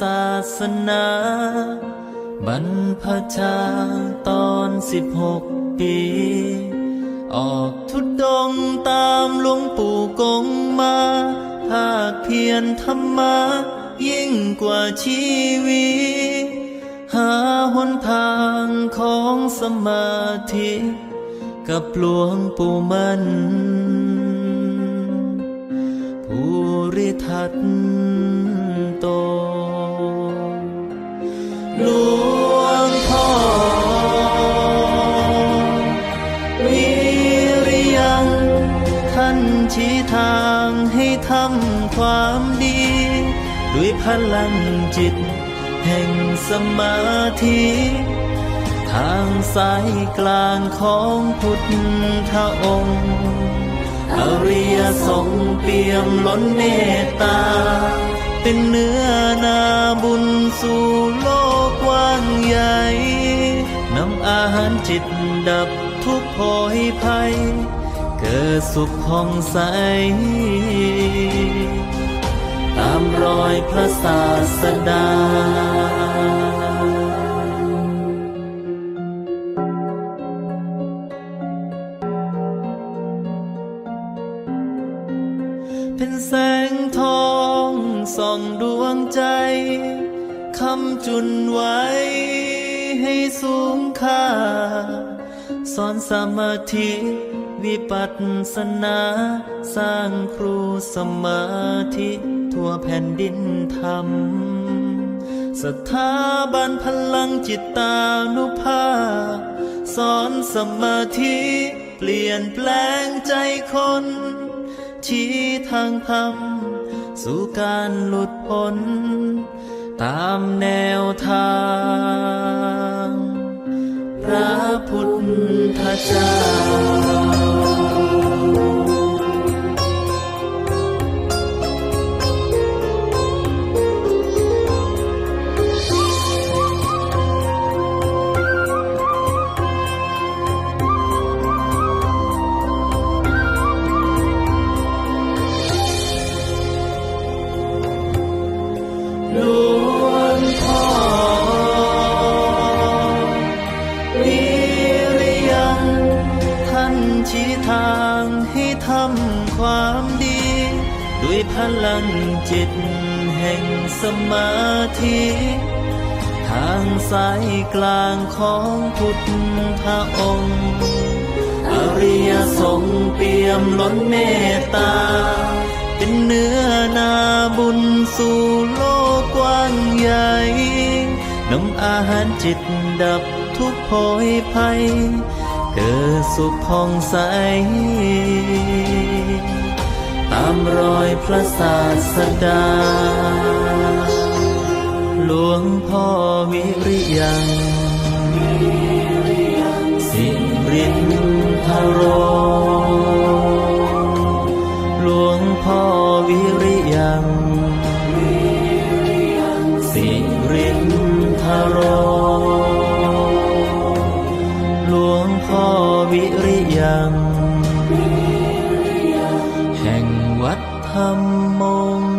ศาสนา บรรพชาตอนสิบหกปี ออกทุดดงตามหลวงปู่กงมาภาคเพียรธรรมะยิ่งกว่าชีวิตหาหนทางของสมาธิ กับหลวงปู่มันภูริทัตโต ชี้ทางให้ทำความดี ด้วยพลังจิต แห่งสมาธิ ทางสายกลางของพุทธองค์ อริยสงฆ์เปี่ยมล้นเมตตา เป็นเนื้อนาบุญสู่โลกกว้างใหญ่นำอาหารจิตดับทุกข์โพยภัย เกิดสุขผ่องใส ตามรอยพระศาสดาเป็นแสงทองส่องดวงใจ คำจุนไว้ให้สูงค่าสอนสมาธิ วิปัสสนา สร้างครูสมาธิ ทั่วแผ่นดินธรรม สถาบันพลังจิตตานุภาพสอนสมาธิ เปลี่ยนแปลงใจคน ชี้ทางธรรม สู่การหลุดพ้น ตามแนวทางพระพุทธเจ้า ชี้ทางให้ทำความดี ด้วยพลังจิตแห่งสมาธิ ทางสายกลางของพุทธองค์ อริยสงฆ์เปี่ยมล้นเมตตา เป็นเนื้อนาบุญสู่โลกกว้างใหญ่นำอาหารจิตดับทุกโพยภัย เธอสุขพองใส ตามรอยพระศาสดา หลวงพ่อวิริยัง thăm mong